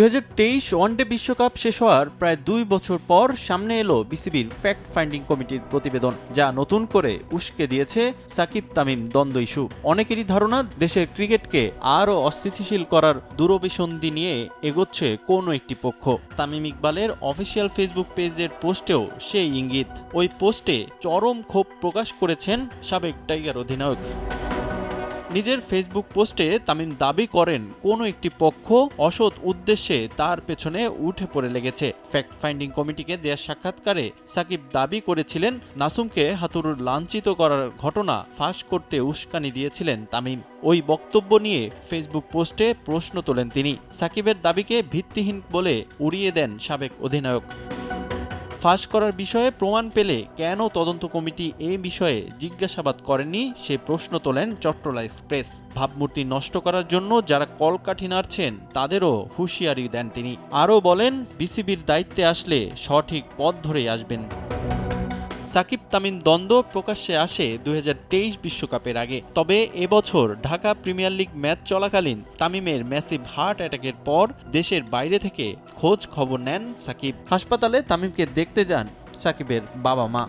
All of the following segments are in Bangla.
দুই হাজার তেইশ ওয়ানডে বিশ্বকাপ শেষ হওয়ার প্রায় দুই বছর পর সামনে এলো বিসিবির ফ্যাক্ট ফাইন্ডিং কমিটির প্রতিবেদন, যা নতুন করে উস্কে দিয়েছে সাকিব তামিম দ্বন্দ্ব ইস্যু অনেকেরই ধারণা, দেশের ক্রিকেটকে আরও অস্থিতিশীল করার দূরভিসন্ধি নিয়ে এগোচ্ছে কোনো একটি পক্ষ। তামিম ইকবালের অফিসিয়াল ফেসবুক পেজের পোস্টেও সেই ইঙ্গিত। ওই পোস্টে চরম ক্ষোভ প্রকাশ করেছেন সাবেক টাইগার অধিনায়ক। নিজের ফেসবুক পোস্টে তামিম দাবি করেন, কোনো একটি পক্ষ অসৎ উদ্দেশ্যে তার পেছনে উঠে পড়ে লেগেছে। ফ্যাক্ট ফাইন্ডিং কমিটিকে দেয়া সাক্ষাৎকারে সাকিব দাবি করেছিলেন, নাসুমকে হাতুরুর লাঞ্ছিত করার ঘটনা ফাঁস করতে উস্কানি দিয়েছিলেন তামিম। ওই বক্তব্য নিয়ে ফেসবুক পোস্টে প্রশ্ন তোলেন তিনি। সাকিবের দাবিকে ভিত্তিহীন বলে উড়িয়ে দেন সাবেক অধিনায়ক। ফাঁস করার বিষয়ে প্রমাণ পেলে কেন তদন্ত কমিটি এ বিষয়ে জিজ্ঞাসাবাদ করেনি, সে প্রশ্ন তোলেন চট্টলা এক্সপ্রেস। ভাবমূর্তি নষ্ট করার জন্য যারা কলকাঠি নাড়ছেন, তাদেরও হুঁশিয়ারি দেন তিনি। আরও বলেন, বিসিবির দায়িত্বে আসলে সঠিক পথ ধরেই আসবেন। সাকিব তামিম দ্বন্দ্ব প্রকাশ্যে আসে দুই বিশ্বকাপের আগে। তবে এবছর ঢাকা প্রিমিয়ার লিগ ম্যাচ চলাকালীন তামিমের ম্যাসিভ হার্ট অ্যাটাকের পর দেশের বাইরে থেকে খোঁজ খবর নেন সাকিব। হাসপাতালে তামিমকে দেখতে যান সাকিবের বাবা মা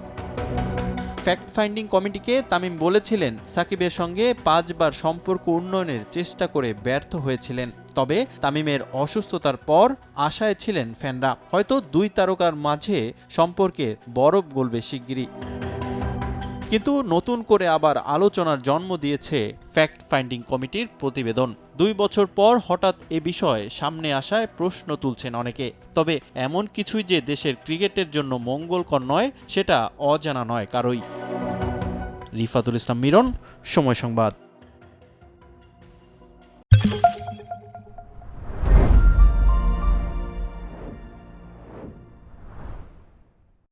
ফ্যাক্ট ফাইন্ডিং কমিটিকে তামিম বলেছিলেন, সাকিবের সঙ্গে পাঁচবার সম্পর্ক উন্নয়নের চেষ্টা করে ব্যর্থ হয়েছিলেন। তবে তামিমের অসুস্থতার পর আশায় ছিলেন ফ্যানরা। হয়তো দুই তারকার মাঝে সম্পর্কের বরফ গলবে শিগগিরই। কিন্তু নতুন করে আবার আলোচনার জন্ম দিয়েছে ফ্যাক্ট ফাইন্ডিং কমিটির প্রতিবেদন। দুই বছর পর হঠাৎ এ বিষয়ে সামনে আসায় প্রশ্ন তুলছেন অনেকে। তবে এমন কিছুই যে দেশের ক্রিকেটের জন্য মঙ্গলকর নয়, সেটা অজানা নয় কারোই। রিফাতুল ইসলাম মিরন, সময় সংবাদ।